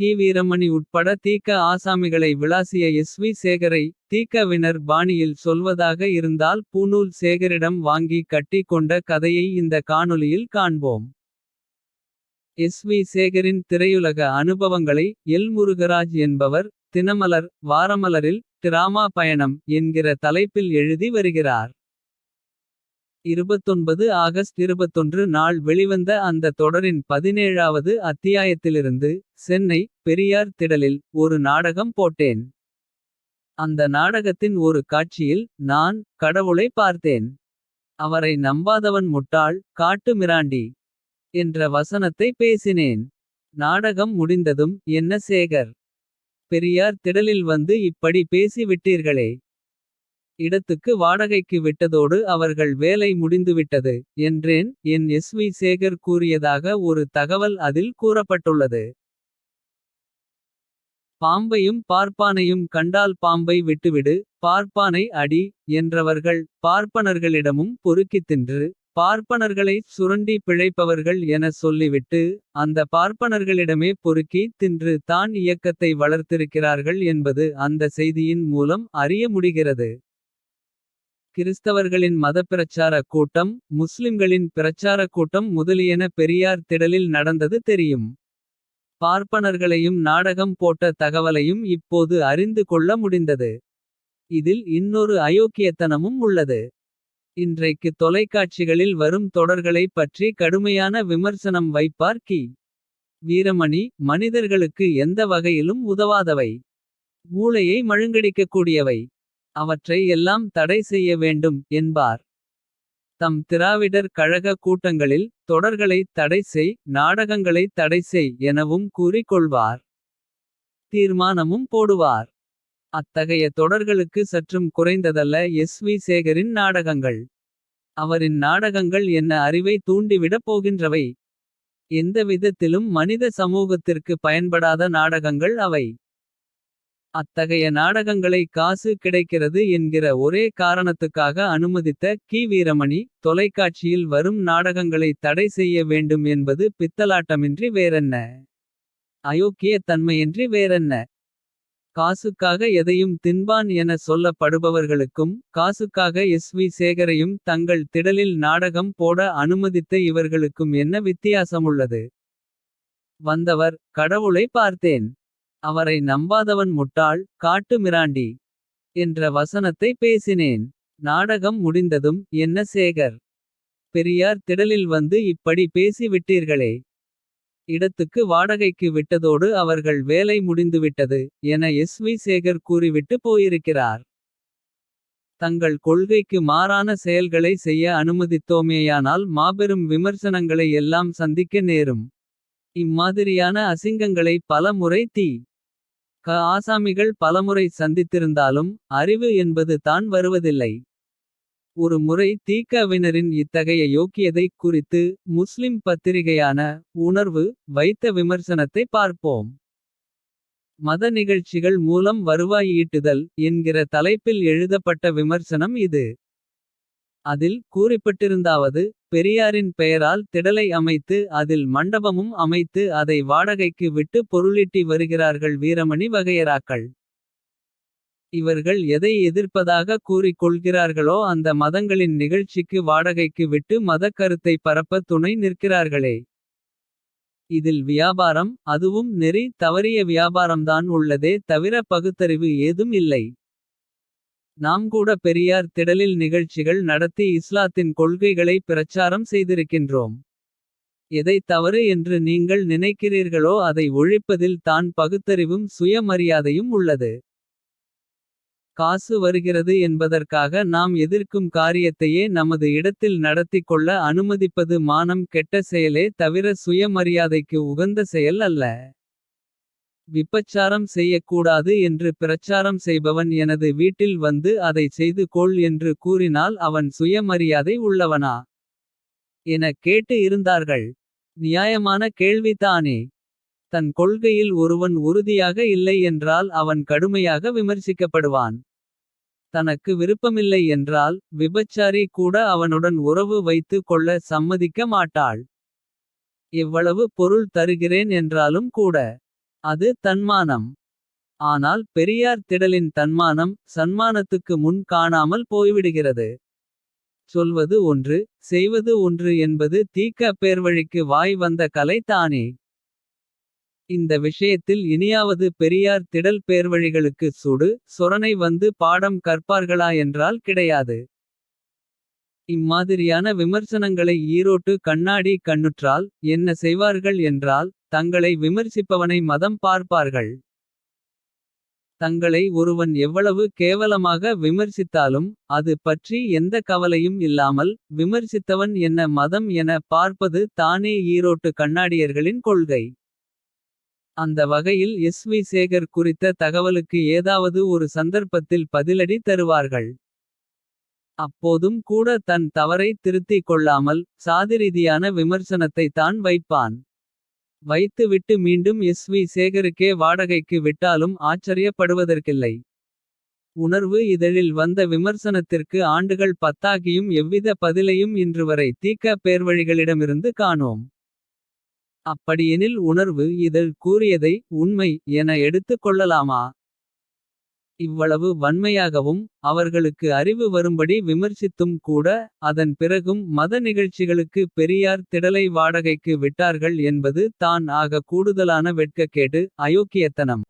கி வீரமணி உட்பட தீக்க ஆசாமிகளை விளாசிய S we சேகரை. தீக்கவினர் பாணியில் சொல்வதாக இருந்தால் பூநூல் சேகரிடம் வாங்கி கட்டி கொண்ட கதையை இந்த காணொலியில் காண்போம். எஸ் வி சேகரின் திரையுலக அனுபவங்களை எல் முருகராஜ் என்பவர். தினமலர் வாரமலரில் டிராமா பயணம் என்கிற தலைப்பில் எழுதி வருகிறார். 29 ஆகஸ்ட் 21 நாள் வெளிவந்த அந்த தொடரின் பதினேழாவது அத்தியாயத்திலிருந்து. சென்னை பெரியார் திடலில் ஒரு நாடகம் போட்டேன். அந்த நாடகத்தின் ஒரு காட்சியில் நான் கடவுளை பார்த்தேன். அவரை நம்பாதவன் முட்டாள் காட்டு மிராண்டி. என்ற வசனத்தை பேசினேன். நாடகம் முடிந்ததும் என்ன சேகர். பெரியார் திடலில் வந்து இப்படி பேசி விட்டீர்களே. இடத்துக்கு வாடகைக்கு விட்டதோடு அவர்கள் வேலை முடிந்துவிட்டது. என்றேன் என் எஸ் வி சேகர் கூறியதாக ஒரு தகவல் அதில் கூறப்பட்டுள்ளது. பாம்பையும் பார்ப்பானையும் கண்டால் பாம்பை விட்டுவிடு. பார்ப்பானை அடி என்றவர்கள் பார்ப்பனர்களிடமும் பொறுக்கித் தின்று. பார்ப்பனர்களைச் சுரண்டி பிழைப்பவர்கள் என சொல்லிவிட்டு. அந்த பார்ப்பனர்களிடமே பொறுக்கி தின்று தான் இயக்கத்தை வளர்த்திருக்கிறார்கள் என்பது அந்த செய்தியின் மூலம் அறிய முடிகிறது. கிறிஸ்தவர்களின் மதப்பிரச்சார கூட்டம். முஸ்லிம்களின் பிரச்சார கூட்டம் முதலியன பெரியார் திடலில் நடந்தது தெரியும். பார்ப்பனர்களையும் நாடகம் போட்ட தகவலையும் இப்போது அறிந்து கொள்ள முடிந்தது. இதில் இன்னொரு அயோக்கியத்தனமும் உள்ளது. இன்றைக்கு தொலைக்காட்சிகளில் வரும் தொடர்களை பற்றி கடுமையான விமர்சனம் வைப்பார் கி. வீரமணி மனிதர்களுக்கு எந்த வகையிலும் உதவாதவை. மூளையை மழுங்கடிக்கக்கூடியவை. அவற்றை எல்லாம் தடை செய்ய வேண்டும் என்பார். தம் திராவிடர் கழக கூட்டங்களில் தொடர்களை தடை செய். நாடகங்களை தடை செய் எனவும் கூறிக்கொள்வார் தீர்மானமும் போடுவார். அத்தகைய தொடர்களுக்கு சற்றும் குறைந்ததல்ல எஸ் வி சேகரின் நாடகங்கள். அவரின் நாடகங்கள் என்ன அறிவை தூண்டிவிடப் போகின்றவை. எந்த விதத்திலும் மனித சமூகத்திற்கு பயன்படாத நாடகங்கள் அவை. அத்தகைய நாடகங்களை காசு கிடைக்கிறது என்கிற ஒரே காரணத்துக்காக அனுமதித்த கி வீரமணி. தொலைக்காட்சியில் வரும் நாடகங்களை தடை செய்ய வேண்டும் என்பது பித்தலாட்டமின்றி வேறென்ன. அயோக்கிய தன்மையின்றி வேறென்ன. காசுக்காக எதையும் தின்பான் என சொல்லப்படுபவர்களுக்கும். காசுக்காக எஸ் வி சேகரையும் தங்கள் திடலில் நாடகம் போட அனுமதித்த இவர்களுக்கும் என்ன வித்தியாசமுள்ளது. வந்தவர் கடவுளை பார்த்தேன். அவரை நம்பாதவன் முட்டாள் காட்டு மிராண்டி. என்ற வசனத்தை பேசினேன். நாடகம் முடிந்ததும் என்ன சேகர். பெரியார் திடலில் வந்து இப்படி பேசி விட்டீர்களே. இடத்துக்கு வாடகைக்கு விட்டதோடு அவர்கள் வேலை முடிந்துவிட்டது. என எஸ் வி சேகர் கூறிவிட்டு போயிருக்கிறார். தங்கள் கொள்கைக்கு மாறான செயல்களை செய்ய அனுமதித்தோமேயானால் மாபெரும் விமர்சனங்களை எல்லாம் சந்திக்க நேரும். இம்மாதிரியான அசிங்கங்களை பல முறை தி. க ஆசாமிகள் பலமுறை சந்தித்திருந்தாலும் அறிவு என்பது தான் வருவதில்லை. ஒரு முறை தீக்கவினரின் இத்தகைய யோக்கியதை குறித்து. முஸ்லிம் பத்திரிகையான உணர்வு வைத்த விமர்சனத்தை பார்ப்போம். மத நிகழ்ச்சிகள் மூலம் வருவாய் ஈட்டுதல். என்கிற தலைப்பில் எழுதப்பட்ட விமர்சனம் இது. அதில் கூறிப்பட்டிருந்தாவது பெரியாரின் பெயரால் திடலை அமைத்து. அதில் மண்டபமும் அமைத்து அதை வாடகைக்கு விட்டு பொருளீட்டி வருகிறார்கள் வீரமணி வகையராக்கள் இவர்கள் எதை எதிர்ப்பதாக கூறிக் கொள்கிறார்களோ அந்த மதங்களின் நிகழ்ச்சிக்கு வாடகைக்கு விட்டு மதக் கருத்தை பரப்ப துணை நிற்கிறார்களே. இதில் வியாபாரம் அதுவும் நெறி தவறிய வியாபாரம்தான் உள்ளதே தவிர பகுத்தறிவு ஏதும் இல்லை. நாம் கூட பெரியார் திடலில் நிகழ்ச்சிகள் நடத்தி இஸ்லாத்தின் கொள்கைகளை பிரச்சாரம் செய்திருக்கின்றோம். எதை தவறு என்று நீங்கள் நினைக்கிறீர்களோ அதை ஒழிப்பதில் தான் பகுத்தறிவும் சுயமரியாதையும் உள்ளது. காசு வருகிறது என்பதற்காக நாம் எதிர்க்கும் காரியத்தையே நமது இடத்தில் நடத்திக் கொள்ள அனுமதிப்பது மானம் கெட்ட செயலே தவிர சுயமரியாதைக்கு உகந்த செயல் அல்ல. விப்பச்சாரம் செய்யக்கூடாது என்று பிரச்சாரம் செய்பவன் எனது வீட்டில் வந்து அதை செய்து கொள் என்று கூறினால் அவன் சுயமரியாதை உள்ளவனா. என கேட்டு இருந்தார்கள். நியாயமான கேள்விதானே. தன் கொள்கையில் ஒருவன் உறுதியாக இல்லை என்றால் அவன் கடுமையாக விமர்சிக்கப்படுவான். தனக்கு விருப்பமில்லை என்றால் விபச்சாரி கூட அவனுடன் உறவு வைத்து கொள்ள சம்மதிக்க மாட்டாள். எவ்வளவு பொருள் தருகிறேன் என்றாலும் கூட. அது தன்மானம். ஆனால் பெரியார் திடலின் தன்மானம். சன்மானத்துக்கு முன் காணாமல் போய்விடுகிறது. சொல்வது ஒன்று செய்வது ஒன்று என்பது தீக்க பேர்வழிக்கு வாய் வந்த கலை தானே. இந்த விஷயத்தில் இனியாவது பெரியார் திடல் பேர்வழிகளுக்கு சுடு. சொரணை வந்து பாடம் கற்பார்களா என்றால் கிடையாது. இம்மாதிரியான விமர்சனங்களை ஈரோட்டு கண்ணாடி கண்ணுற்றால். என்ன செய்வார்கள் என்றால் தங்களை விமர்சிப்பவனை மதம் பார்ப்பார்கள். தங்களை ஒருவன் எவ்வளவு கேவலமாக விமர்சித்தாலும். அது பற்றி எந்த கவலையும் இல்லாமல். விமர்சித்தவன் என்ன மதம் என பார்ப்பது தானே ஈரோட்டு கண்ணாடியர்களின் கொள்கை. அந்த வகையில் எஸ். வி. சேகர் குறித்த தகவலுக்கு ஏதாவது ஒரு சந்தர்ப்பத்தில் பதிலடி தருவார்கள். அப்போதும் கூட தன் தவறை திருத்திக் கொள்ளாமல். சாதிரீதியான விமர்சனத்தை தான் வைப்பான். வைத்துவிட்டு மீண்டும் எஸ். வி. சேகருக்கே வாடகைக்கு விட்டாலும் ஆச்சரியப்படுவதற்கில்லை. உணர்வு இதழில் வந்த விமர்சனத்திற்கு ஆண்டுகள் பத்தாகியும். எவ்வித பதிலையும் இன்றுவரை தீக்க பேர்வழிகளிடமிருந்து காணோம். அப்படியெனில் உணர்வு இதழ் கூறியதை உண்மை என எடுத்துக் கொள்ளலாமா. இவ்வளவு வன்மையாகவும் அவர்களுக்கு அறிவு வரும்படி விமர்சித்தும் கூட. அதன் பிறகும் மத நிகழ்ச்சிகளுக்கு பெரியார் திடலை வாடகைக்கு விட்டார்கள் என்பது தான் ஆக கூடுதலான வெட்கக்கேடு. அயோக்கியத்தனம்.